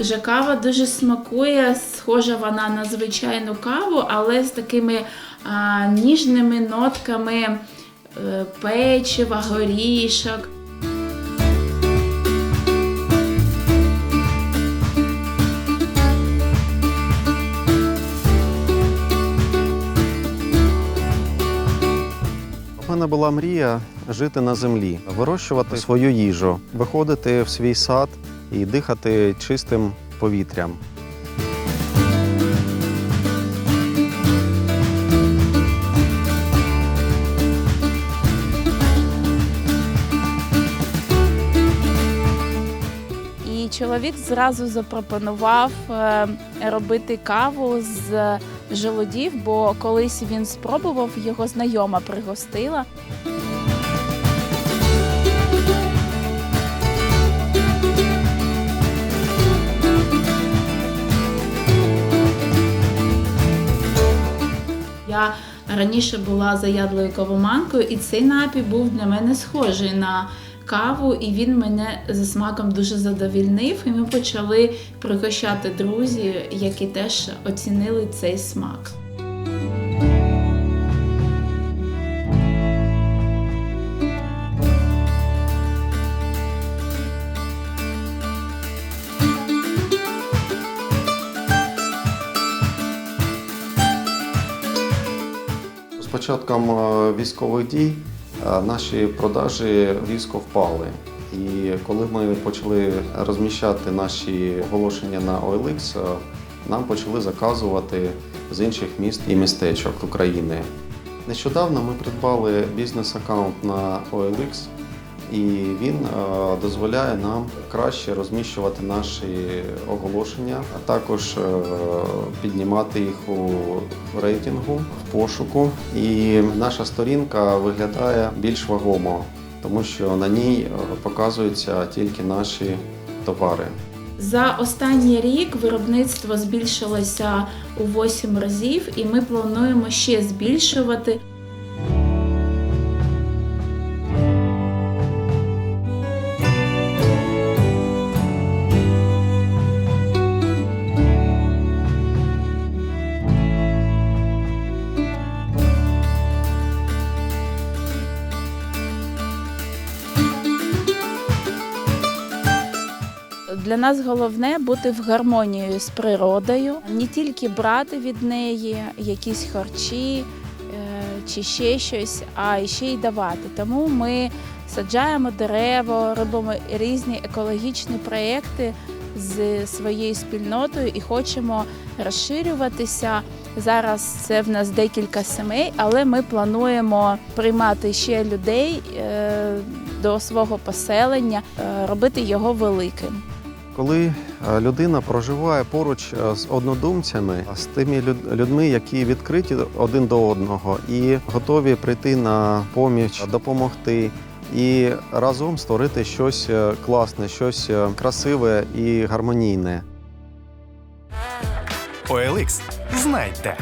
Вже кава дуже смакує, схожа вона на звичайну каву, але з такими а, ніжними нотками е, печива, горішок. У мене була мрія жити на землі, вирощувати свою їжу, виходити в свій сад і дихати чистим повітрям. І чоловік зразу запропонував е, робити каву з желудів, бо колись він спробував, його знайома пригостила. Раніше була заядлою кавоманкою, і цей напій був для мене схожий на каву, і він мене за смаком дуже задовільнив. І ми почали пригощати друзів, які теж оцінили цей смак. Початком е, військових дій е, наші продажі різко впали. І коли ми почали розміщати наші оголошення на OLX, е, нам почали заказувати з інших міст і містечок України. Нещодавно ми придбали бізнес-аккаунт на OLX, і він дозволяє нам краще розміщувати наші оголошення, а також піднімати їх у рейтингу, в пошуку. І наша сторінка виглядає більш вагомо, тому що на ній е, показуються тільки наші товари. За останній рік виробництво збільшилося у 8 разів, і ми плануємо ще збільшувати. Для нас головне бути в гармонії з природою, не тільки брати від неї якісь харчі е, чи ще щось, а ще й давати. Тому ми саджаємо дерево, робимо різні екологічні проекти з своєю спільнотою і хочемо розширюватися. Зараз це в нас декілька сімей, але ми плануємо приймати ще людей е, до свого поселення, е, робити його великим. Коли е, людина проживає поруч е, з однодумцями, з тими люд- людьми, які відкриті один до одного і готові прийти на поміч, допомогти і разом створити щось е, класне, щось красиве і гармонійне. OLX. Знайте.